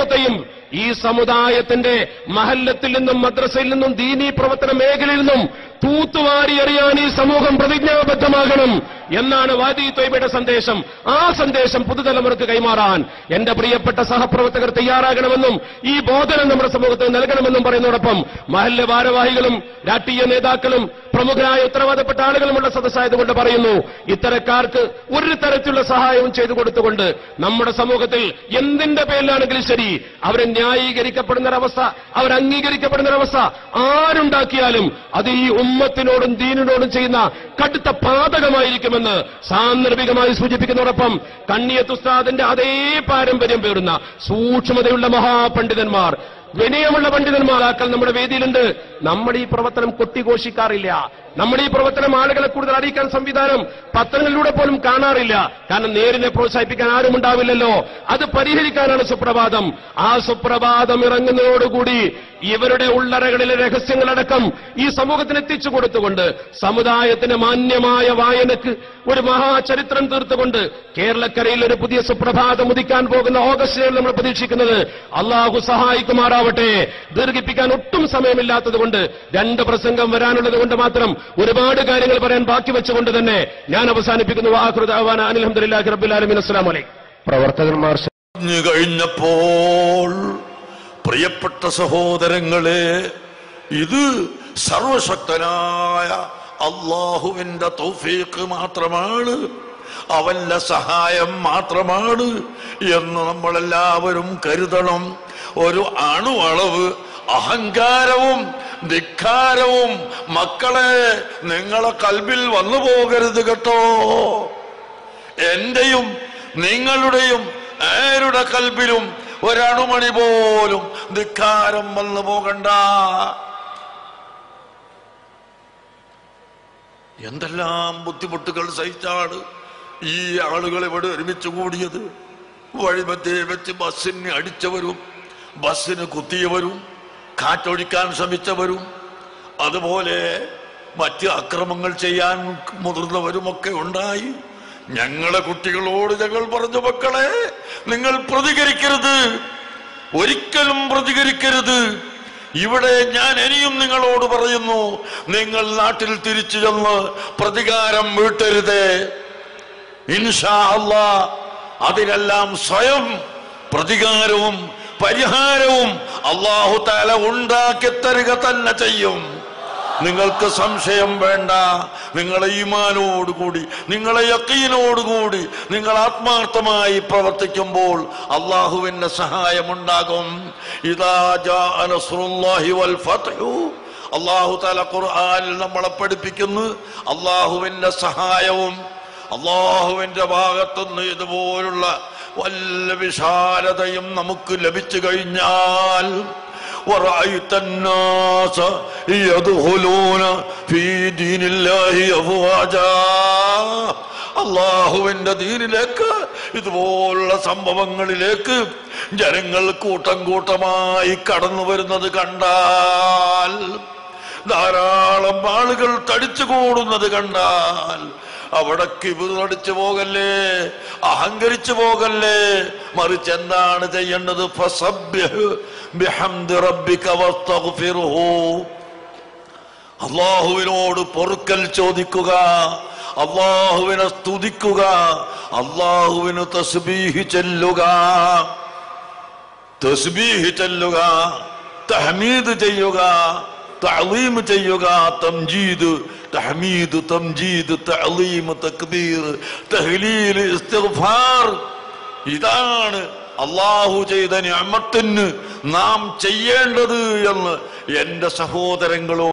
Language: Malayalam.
നേതൃത്വത്തെയും ഈ സമുദായത്തിന്റെ മഹല്ലത്തിൽ നിന്നും മദ്രസയിൽ നിന്നും ദീനീ പ്രവർത്തന മേഖലയിൽ നിന്നും തൂത്തുവാരി എറിയാൻ ഈ സമൂഹം പ്രതിജ്ഞാബദ്ധമാകണം എന്നാണ് വാദി തൊയ്ബയുടെ സന്ദേശം. ആ സന്ദേശം പുതുതലമുറക്ക് കൈമാറാൻ എന്റെ പ്രിയപ്പെട്ട സഹപ്രവർത്തകർ തയ്യാറാകണമെന്നും ഈ ബോധനം നമ്മുടെ സമൂഹത്തിന് നൽകണമെന്നും പറയുന്നതോടൊപ്പം മഹല്ല ഭാരവാഹികളും രാഷ്ട്രീയ നേതാക്കളും പ്രമുഖരായ ഉത്തരവാദപ്പെട്ട ആളുകളുമുള്ള സദസ്സായതുകൊണ്ട് പറയുന്നു ഇത്തരക്കാർക്ക് ഒരു തരത്തിലുള്ള സഹായവും ചെയ്തു കൊടുത്തുകൊണ്ട് നമ്മുടെ സമൂഹത്തിൽ എന്തിന്റെ പേരിലാണെങ്കിലും ശരി അവരെ ന്യായീകരിക്കപ്പെടുന്ന ഒരവസ്ഥ അവർ അംഗീകരിക്കപ്പെടുന്ന ഒരവസ്ഥ ആരുണ്ടാക്കിയാലും അത് ഈ ഉമ്മത്തിനോടും ദീനിനോടും ചെയ്യുന്ന കടുത്ത പാതകമായിരിക്കുമെന്ന് സാന്ദർഭികമായി സൂചിപ്പിക്കുന്നതോടൊപ്പം കണ്ണിയത്തുസ്താദിന്റെ അതേ പാരമ്പര്യം പേരുന്ന സൂക്ഷ്മതയുള്ള മഹാപണ്ഡിതന്മാർ വിനയമുള്ള പണ്ഡിതന്മാരാക്കൾ നമ്മുടെ വേദിയിലുണ്ട്. നമ്മുടെ ഈ പ്രവർത്തനം കൊട്ടിഘോഷിക്കാറില്ല. നമ്മുടെ ഈ പ്രവർത്തനം ആളുകളെ കൂടുതൽ അറിയിക്കാൻ സംവിധാനം പത്രങ്ങളിലൂടെ പോലും കാണാറില്ല. കാരണം നേരിനെ പ്രോത്സാഹിപ്പിക്കാൻ ആരും ഉണ്ടാവില്ലല്ലോ. അത് പരിഹരിക്കാനാണ് സുപ്രഭാതം. ആ സുപ്രഭാതം ഇറങ്ങുന്നതോടുകൂടി ഇവരുടെ ഉള്ളറകളിലെ രഹസ്യങ്ങളടക്കം ഈ സമൂഹത്തിന് എത്തിച്ചു കൊടുത്തുകൊണ്ട് സമുദായത്തിന് മാന്യമായ വായനക്ക് ഒരു മഹാചരിത്രം തീർത്തുകൊണ്ട് കേരളക്കരയിൽ ഒരു പുതിയ സുപ്രഭാതം ഉദിക്കാൻ പോകുന്ന ഓഗസ്റ്റിൽ നമ്മൾ പ്രതീക്ഷിക്കുന്നത് അള്ളാഹു സഹായിക്കുമാറാവട്ടെ. ദീർഘിപ്പിക്കാൻ ഒട്ടും സമയമില്ലാത്തതുകൊണ്ട് രണ്ട് പ്രസംഗം വരാനുള്ളത് കൊണ്ട് മാത്രം ഒരുപാട് കാര്യങ്ങൾ പറയാൻ ബാക്കി വെച്ചുകൊണ്ട് തന്നെ ഞാൻ അവസാനിപ്പിക്കുന്നു. വാഹൃദാവാന അനിൽഹമ്മദില്ലാഹി റബ്ബുലാലമിൻ പ്രവർത്തകന്മാർ കഴിഞ്ഞപ്പോൾ പ്രിയപ്പെട്ട സഹോദരങ്ങളെ ഇത് സർവശക്തനായ അള്ളാഹുവിന്റെ തൗഫീഖ് മാത്രമാണ് അവന്റെ സഹായം മാത്രമാണ് എന്ന് നമ്മളെല്ലാവരും കരുതണം. ഒരു അണുവളവ് അഹങ്കാരവും ധിക്കാരവും മക്കളെ നിങ്ങളെ കൽബിൽ വന്നു പോകരുത് കേട്ടോ. എന്റെയും നിങ്ങളുടെയും ആരുടെ കൽബിലും ഒരണുമണി പോലും ധിക്കാരം വന്നു പോകണ്ട. എന്തെല്ലാം ബുദ്ധിമുട്ടുകൾ സഹിച്ചാണ് ഈ ആളുകൾ ഇവിടെ ഒരുമിച്ച് കൂടിയത്? വഴിമധ്യേ വെച്ച് ബസ്സിന് അടിച്ചവരും ബസ്സിന് കുത്തിയവരും കാറ്റൊഴിക്കാൻ ശ്രമിച്ചവരും അതുപോലെ മറ്റ് അക്രമങ്ങൾ ചെയ്യാൻ മുതിർന്നവരുമൊക്കെ ഉണ്ടായി. ഞങ്ങളെ കുട്ടികളോട് ഞങ്ങൾ പറഞ്ഞു മക്കളെ നിങ്ങൾ പ്രതികരിക്കരുത്. ഒരിക്കലും പ്രതികരിക്കരുത്. ഇവിടെ ഞാൻ ഇനിയും നിങ്ങളോട് പറയുന്നു നിങ്ങൾ നാട്ടിൽ തിരിച്ചു ചെന്ന് പ്രതികാരം വീട്ടരുത്. ഇൻഷാ അല്ലാ അതിനെല്ലാം സ്വയം പ്രതികാരവും പരിഹാരവും അള്ളാഹു താല ഉണ്ടാക്കി തരിക തന്നെ ചെയ്യും. നിങ്ങൾക്ക് സംശയം വേണ്ട. നിങ്ങളെ ഈമാനോടുകൂടി നിങ്ങളെ യക്കീനോടുകൂടി നിങ്ങൾ ആത്മാർത്ഥമായി പ്രവർത്തിക്കുമ്പോൾ അള്ളാഹുവിന്റെ സഹായമുണ്ടാകും അള്ളാഹു തല ഖുർആാനിൽ നമ്മളെ പഠിപ്പിക്കുന്നു. അള്ളാഹുവിന്റെ സഹായവും അള്ളാഹുവിന്റെ ഭാഗത്തുനിന്ന് ഇതുപോലുള്ള വല്ല വിശാലതയും നമുക്ക് ലഭിച്ചു കഴിഞ്ഞാൽ ورأيت الناس يدخلون في دين الله أفواجا അള്ളാഹുവിന്റെ ദീനിലേക്ക് ഇതുപോലുള്ള സംഭവങ്ങളിലേക്ക് ജനങ്ങൾ കൂട്ടം കൂട്ടമായി കടന്നു വരുന്നത് കണ്ടാൽ ധാരാളം ആളുകൾ തടിച്ചു കൂടുന്നത് കണ്ടാൽ അവിടെ കിബിറടിച്ചു പോകല്ലേ? അഹങ്കരിച്ചു പോകല്ലേ? മറിച്ച് എന്താണ് ചെയ്യേണ്ടത്. അള്ളാഹുവിനോട് പൊറുക്കൽ ചോദിക്കുക അള്ളാഹുവിനെ സ്തുതിക്കുക അള്ളാഹുവിന് തസ്ബീഹി ചെല്ലുക. തസ്ബീഹി ചെല്ലുക തഹമീദ് ചെയ്യുക തഅലീം ചെയ്യുക തംജീദ് തഹമീദ് തംജീദ് തഅലീം തക്ബീർ തഹ്ലീൽ ഇസ്തിഗ്ഫാർ. ഇതാണ് അള്ളാഹു ചെയ്ത നിഅമത്തിന് നാം ചെയ്യേണ്ടത് എന്ന് എന്റെ സഹോദരങ്ങളോ